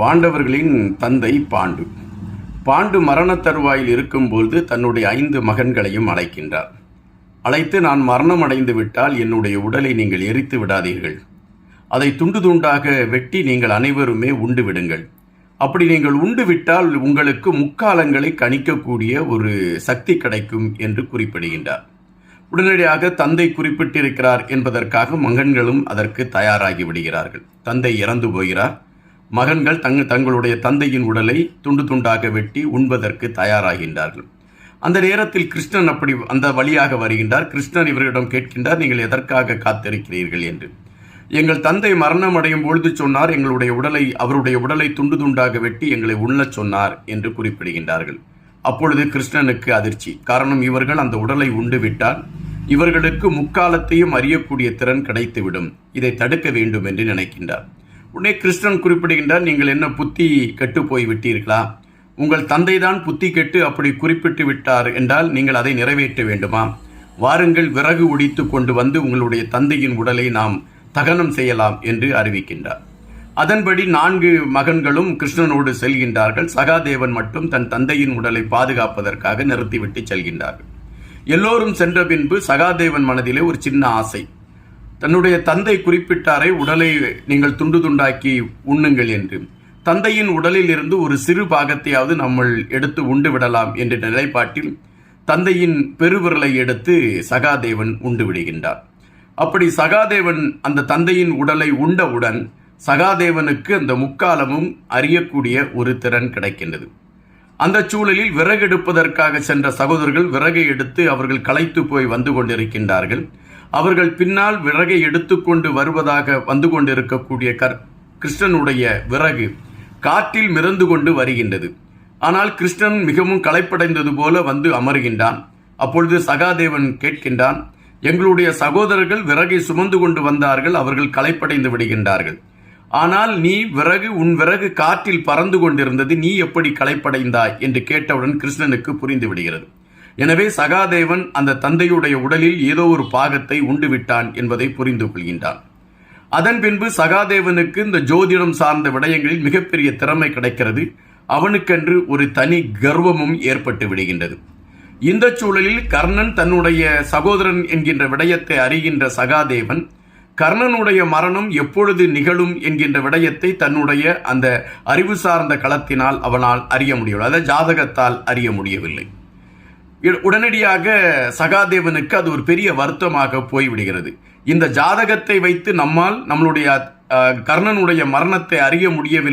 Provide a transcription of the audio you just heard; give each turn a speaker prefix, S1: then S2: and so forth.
S1: பாண்டவர்களின் தந்தை bond. Bond மரணத் தருவாயில் இருக்கும்போது தன்னுடைய ஐந்து மகன்களையும் அழைக்கின்றார். அழைத்து நான் மரணம் அடைந்து விட்டால் என்னுடைய உடலை நீங்கள் எரித்து விடாதீர்கள். அதை துண்டு துண்டாக வெட்டி நீங்கள் அனைவருமே உண்டு விடுங்கள். அப்படி நீங்கள் உண்டு விட்டால் உங்களுக்கு முக்காலங்களை கணிக்கக்கூடிய ஒரு சக்தி கிடைக்கும் என்று குறிப்பிடுகின்றார். உடனடியாக தந்தை குறிப்பிட்டிருக்கிறார் என்பதற்காக மகன்களும் அதற்கு தயாராகி விடுகிறார்கள். தந்தை இறந்து போகிறார். மகன்கள் தங் தங்களுடைய தந்தையின் உடலை துண்டு துண்டாக வெட்டி உண்பதற்கு தயாராகின்றார்கள். அந்த நேரத்தில் கிருஷ்ணன் அப்படி அந்த வழியாக வருகின்றார். கிருஷ்ணன் இவர்களிடம் கேட்கின்றார் நீங்கள் எதற்காக காத்திருக்கிறீர்கள்? என்று. எங்கள் தந்தை மரணம் அடையும் பொழுது சொன்னார் எங்களுடைய உடலை அவருடைய உடலை துண்டு துண்டாக வெட்டி எங்களை உண்ணச் சொன்னார் என்று குறிப்பிடுகின்றார்கள். அப்பொழுது கிருஷ்ணனுக்கு அதிர்ச்சி. காரணம் இவர்கள் அந்த உடலை உண்டு விட்டால் இவர்களுக்கு முக்காலத்தையும் அறியக்கூடிய திறன் கிடைத்துவிடும். இதை தடுக்க வேண்டும் என்று நினைக்கின்றார். உடனே கிருஷ்ணன் குறிப்பிடுகின்றார் நீங்கள் என்ன புத்தி கெட்டு போய் விட்டீர்களா? உங்கள் தந்தைதான் புத்தி கெட்டு அப்படி குறிப்பிட்டு விட்டார் என்றால் நீங்கள் அதை நிறைவேற்ற வேண்டுமா? வாருங்கள் விறகு உடித்து கொண்டு வந்து உங்களுடைய தந்தையின் உடலை நாம் தகனம் செய்யலாம் என்று அறிவிக்கின்றார். அதன்படி நான்கு மகன்களும் கிருஷ்ணனோடு செல்கின்றார்கள். சகாதேவன் மட்டும் தன் தந்தையின் உடலை பாதுகாப்பதற்காக நிறுத்திவிட்டு செல்கின்றார்கள். எல்லோரும் சென்ற பின்பு சகாதேவன் மனதிலே ஒரு சின்ன ஆசை. தன்னுடைய தந்தை குறிப்பிட்டாரை உடலை நீங்கள் துண்டு துண்டாக்கி உண்ணுங்கள் என்று. தந்தையின் உடலில் இருந்து ஒரு சிறு பாகத்தையாவது நம்ம எடுத்து உண்டு விடலாம் என்ற நிலைப்பாட்டில் தந்தையின் பெருவிரலை எடுத்து சகாதேவன் உண்டு விடுகின்றார் அப்படி சகாதேவன் அந்த தந்தையின் உடலை உண்டவுடன் சகாதேவனுக்கு அந்த முக்காலமும் அறியக்கூடிய ஒரு திறன் கிடைக்கின்றது. அந்த சூழலில் விறகு எடுப்பதற்காக சென்ற சகோதரர்கள் விறகை எடுத்து அவர்கள் களைத்து போய் வந்து கொண்டிருக்கின்றார்கள். அவர்கள் பின்னால் விறகை எடுத்துக்கொண்டு வருவதாக வந்து கொண்டிருக்கக்கூடிய கர் கிருஷ்ணனுடைய விறகு காற்றில் மிதந்து கொண்டு வருகின்றது. ஆனால் கிருஷ்ணன் மிகவும் களைப்படைந்தது போல வந்து அமர்கின்றான். அப்பொழுது சகாதேவன் கேட்கின்றான் எங்களுடைய சகோதரர்கள் விறகை சுமந்து கொண்டு வந்தார்கள் அவர்கள் களைப்படைந்து விடுகின்றார்கள். ஆனால் நீ விறகு உன் விறகு காற்றில் பறந்து கொண்டிருந்தது நீ எப்படி களைப்படைந்தாய்? என்று கேட்டவுடன் கிருஷ்ணனுக்கு புரிந்து விடுகிறது. எனவே சகாதேவன் அந்த தந்தையுடைய உடலில் ஏதோ ஒரு பாகத்தை உண்டு விட்டான் என்பதை புரிந்து கொள்கின்றான். அதன் பின்பு சகாதேவனுக்கு இந்த ஜோதிடம் சார்ந்த விடயங்களில் மிகப்பெரிய திறமை கிடைக்கிறது. அவனுக்கென்று ஒரு தனி கர்வமும் ஏற்பட்டு விடுகின்றது. இந்த சூழலில் கர்ணன் தன்னுடைய சகோதரன் என்கின்ற விடயத்தை அறிகின்ற சகாதேவன் கர்ணனுடைய மரணம் எப்பொழுது நிகழும் என்கின்ற விடயத்தை தன்னுடைய அந்த அறிவு சார்ந்த களத்தினால் அவனால் அறிய முடியவில்லை. அதாவது ஜாதகத்தால் அறிய முடியவில்லை. உடனடியாக சகாதேவனுக்கு அது ஒரு பெரிய வருத்தமாக போய்விடுகிறது. இந்த ஜாதகத்தை வைத்து நம்மால் நம்மளுடைய கர்ணனுடைய மரணத்தை அறிய முடியவில்லை